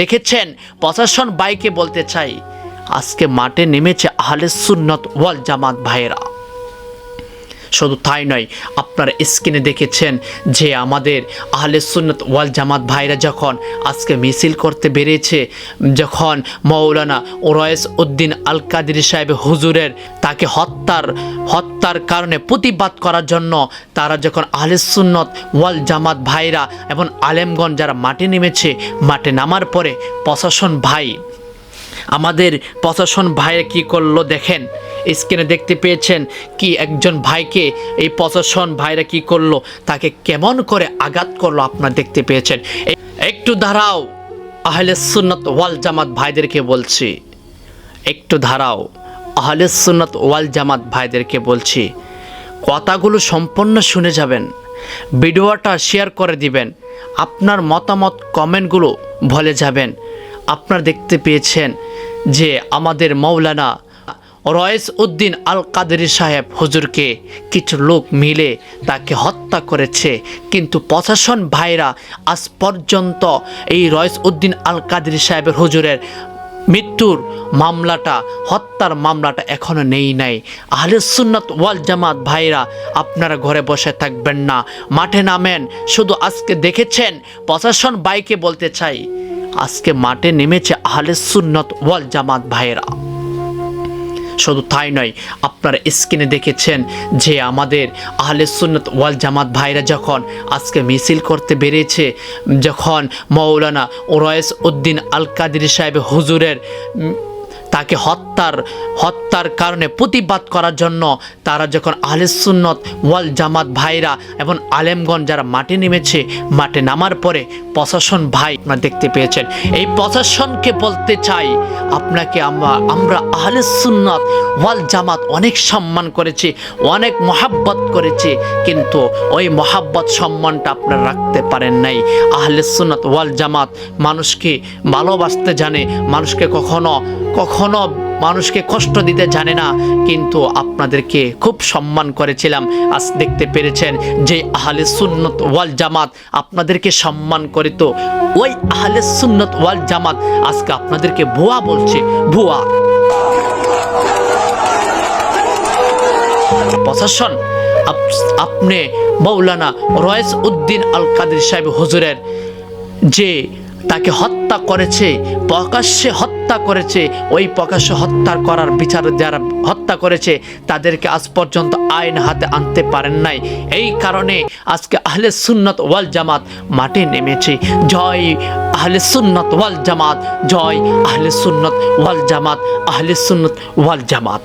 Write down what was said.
দেখেছেন? প্রশাসন বাইকে বলতে চাই আজকে মাঠে নেমেছে আহলে সুন্নত ওয়াল জামাত ভাইয়েরা। শুধু তাই নয়, আপনারা স্ক্রিনে দেখেছেন যে আমাদের আহলে সুন্নত ওয়াল জামাত ভাইরা যখন আজকে মিছিল করতে বেরিয়েছে, যখন মৌলানা ওরয়েস উদ্দিন আল কাদির সাহেব হুজুরের তাকে হত্যার হত্যার কারণে প্রতিবাদ করার জন্য তারা যখন আহলে সুন্নত ওয়াল জামাত ভাইরা এবং আলেমগঞ্জ যারা মাঠে নেমেছে, মাঠে নামার পরে প্রশাসন ভাই, আমাদের প্রশাসন ভাইয়ের কি করল দেখেন স্ক্রিনে দেখতে পেয়েছেন কি একজন ভাইকে, এই প্রশাসন ভাইরা কি করল, তাকে কেমন করে আঘাত করল আপনারা দেখতে পেয়েছেন। একটু দাঁড়াও, আহলে সুন্নত ওয়াল জামাত ভাইদেরকে বলছি। একটু দাঁড়াও, আহলে সুন্নত ওয়াল জামাত ভাইদেরকে বলছি। কথাগুলো সম্পূর্ণ শুনে যাবেন, ভিডিওটা শেয়ার করে দিবেন, আপনার মতামত কমেন্টগুলো বলে যাবেন। আপনারা দেখতে পেয়েছেন যে আমাদের মৌলানা রয়েস উদ্দিন আল কাদেরি সাহেব হুজুরকে কিছু লোক মিলে তাকে হত্যা করেছে। কিন্তু প্রশাসন ভাইরা আজ পর্যন্ত এই রয়েস উদ্দিন আল কাদেরি সাহেবের হুজুরের মৃত্যুর মামলাটা, হত্যার মামলাটা এখনও নেই নাই। আহলে সুন্নত ওয়াল জামাত ভাইরা আপনারা ঘরে বসে থাকবেন না, মাঠে নামেন। শুধু আজকে দেখেছেন, প্রশাসন বাইকে বলতে চাই, আজকে মাঠে নেমেছে আহলে সুন্নত ওয়াল জামাত ভাইরা। শুধু তাই নয়, আপনারা স্ক্রিনে দেখেছেন যে আমাদের আহলে সুন্নত ওয়াল জামাত ভাইরা যখন আজকে মিছিল করতে বেরিয়েছে, যখন মৌলানা ওরয়েস উদ্দিন আল কাদির সাহেব হুজুরের তাকে হত্যার হত্যার কারণে প্রতিবাদ করার জন্য তারা যখন আহলে সুন্নত ওয়াল জামাত ভাইরা এবং আলেমগঞ্জ যারা মাঠে নেমেছে, মাঠে নামার পরে প্রশাসন ভাই আপনারা দেখতে পেয়েছেন। এই প্রশাসনকে বলতে চাই, আপনাকে আমরা আমরা আহলে সুন্নত ওয়াল জামাত অনেক সম্মান করেছি, অনেক মহাব্বত করেছি, কিন্তু ওই মহাব্বত সম্মানটা আপনারা রাখতে পারেন নাই। আহলে সুন্নত ওয়াল জামাত মানুষকে ভালোবাসতে জানে, মানুষকে কখনো কখনো মানুষকে কষ্ট দিতে জানে না, কিন্তু আপনাদেরকে খুব সম্মান করেছিলাম। আজ দেখতে পেরেছেন যে আহলে সুন্নত ওয়াল জামাত আপনাদেরকে সম্মান করে তো। ওই আহলে সুন্নত ওয়াল জামাত আজকে আপনাদেরকে ভুয়া বলছে, ভুয়া। প্রশাসন, আপ- আপনি মৌলানা রয়েস উদ্দিন আল কাদের সাহেব হুজুরের যে তাকে হত্যা করেছে, প্রকাশ্যে হত্যা করেছে। ওই প্রকাশ্যে হত্যা করার বিচার যারা হত্যা করেছে, তাদেরকে আজ পর্যন্ত আইন হাতে আনতে পারেন নাই। এই কারণে আজকে আহলে সুন্নত ওয়াল জামাত মাঠে নেমেছে। জয় আহলে সুন্নত ওয়াল জামাত, জয় আহলে সুন্নত ওয়াল জামাত, আহলে সুন্নত ওয়াল জামাত।